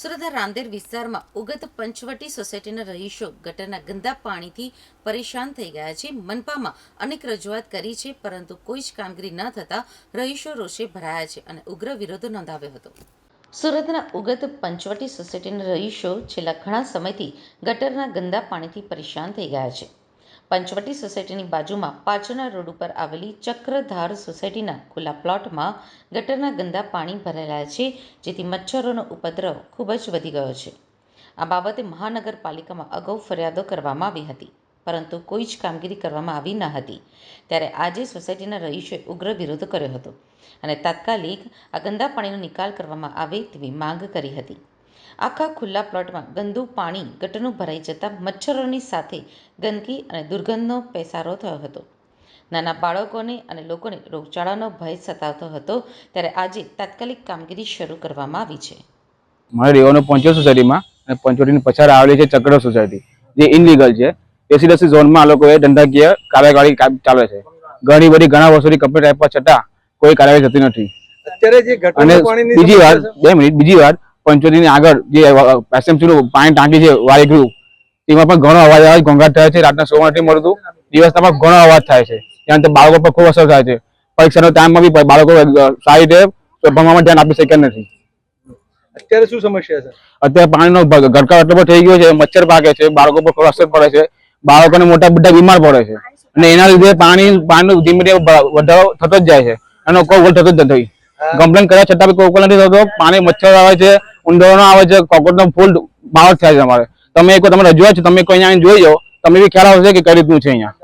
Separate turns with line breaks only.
સુરતના રાંદેર વિસ્તારમાં ઉગત પંચવટી સોસાયટીના રહીશો ગટરના ગંદા પાણીથી પરેશાન થઈ ગયા છે. મનપામાં અનેક રજૂઆત કરી છે, પરંતુ કોઈ જ કામગીરી ન થતાં રહીશો રોષે ભરાયા છે અને ઉગ્ર વિરોધ નોંધાવ્યો હતો. સુરતના ઉગત પંચવટી સોસાયટીના રહીશો છેલ્લા ઘણા સમયથી ગટરના ગંદા પાણીથી પરેશાન થઈ ગયા છે. પંચવટી સોસાયટીની બાજુમાં પાછળના રોડ ઉપર આવેલી ચક્રધાર સોસાયટીના ખુલ્લા પ્લોટમાં ગટરના ગંદા પાણી ભરાયેલા છે, જેથી મચ્છરોનો ઉપદ્રવ ખૂબ જ વધી ગયો છે. આ બાબતે મહાનગરપાલિકામાં અગાઉ ફરિયાદો કરવામાં આવી હતી, પરંતુ કોઈ જ કામગીરી કરવામાં આવી ન હતી. ત્યારે આજે સોસાયટીના રહીશોએ ઉગ્ર વિરોધ કર્યો હતો અને તાત્કાલિક આ ગંદા પાણીનો નિકાલ કરવામાં આવે તેવી માંગ કરી હતી. આખા ખુલ્લા પ્લોટમાં ગંદુ પાણી ગટરનું ભરાઈ જતાં મચ્છરોની સાથે ગંદકી અને દુર્ગંધનો પેસારો થયો હતો. નાના બાળકોને અને લોકોને રોગચાળાનો ભય સતાવતો હતો ત્યારે આજે તાત્કાલિક કામગીરી શરૂ કરવામાં આવી છે.
મારે રહેવાનું પંચોર સોસાયટીમાં અને પંચોટીની પછાડ આવેલી છે ચક્ર સોસાયટી જે ઇનલીગલ છે. રેસિડેન્સી ઝોનમાં આ લોકોએ ધંધાકીય કાર્યવાહી ચાલે છે. ઘણી બધી ઘણા વર્ષોથી કમ્પ્લીટ આપ્યા છતાં કોઈ કાર્યવાહી થતી નથી.
અત્યારે જે
અને બીજી વાર બે મિનિટ બીજી વાર પંચોતેરની આગળ જે એસએમસી નું પાણી ટાંકી છે વાયગ્રુ તેમાં પણ ઘણો અવાજ આવે ઘોંઘાટ થાય છે રાતના સોવા નથી મળતું. દિવસના પણ ઘણો અવાજ થાય છે. ત્યાં બાળકો પર ખૂબ અસર થાય છે. પરીક્ષાનો ટાઈમમાં બી બાળકો સારી રીતે ભણવામાં ધ્યાન આપી શક્યા નથી.
અત્યારે શું સમસ્યા છે?
અત્યારે પાણીનો ગરકાવ એટલો બધો થઈ ગયો છે મચ્છર પાકે છે બાળકો પર અસર પડે છે. બાળકોને મોટા બધા બીમાર પડે છે. અને એના લીધે પાણી પાણીનો ધીમે ધીમે વધારો થતો જ જાય છે. એનો કોઈ ઉકેલ થતો જ નથી. કમ્પ્લેન કર્યા છતાં બી કોઈ ઉકેલ નથી થતો. પાણી મચ્છર આવે છે. ઉંદરનો આવે છે કોકરોચનો ફૂલ બાવટ થાય છે અમારે. તમે એક વાર તમે રજૂઆત છે, તમે કોઈ અહીંયા જોઈ જાઓ. તમે બી ખ્યાલ આવશે કે કઈ રીતનું છે અહીંયા.